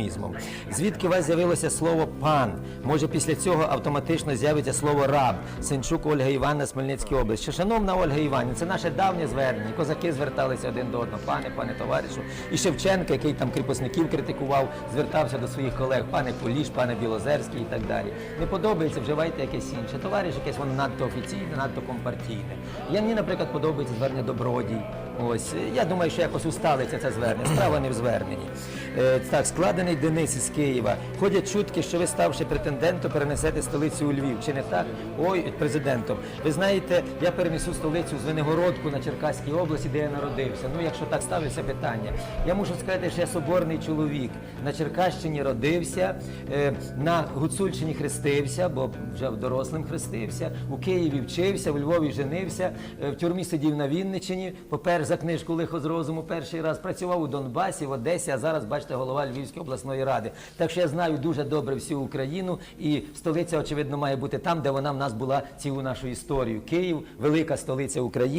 евфемізмом. Звідки у вас з'явилося слово пан? Може, після цього автоматично з'явиться слово раб? Сенчук Ольга Івановна, Смельницька область. Що, шановна Ольга Іванівна, це наше давнє звернення. Козаки зверталися один до одного, пане, пане товаришу. І Шевченко, який там кріпосників критикував, звертався до своїх колег, пане Куліш, пане Білозерський і так далі. Не подобається, вживайте якесь інше. Товариш, якесь воно надто офіційне, надто компартійне. Я мені, наприклад, подобається звернення добродій. Ось я думаю, що якось усталиться це звернення. Справа не в зверненні. Е, так, складений Денис із Києва. Ходять чутки, що ви, ставши претендентом, перенесете столицю у Львів. Чи не так? Ой, президентом. Ви знаєте, я перенесу столицю з Венегородку на Черкаській області, де я народився. Ну, якщо так ставиться питання, я мушу сказати, що я соборний чоловік. На Черкащині родився, е, на Гуцульщині хрестився, бо вже дорослим хрестився. У Києві вчився, у Львові женився, е, в тюрмі сидів на Вінниччині. Попер за книжку Лихо з розуму перший раз працював у Донбасі, в Одесі, а зараз, бачите, голова Львівської обласної ради. Так що я знаю дуже добре всю Україну, і столиця, очевидно, має бути там, де вона в нас була цілу нашу історію. Київ, велика столиця України.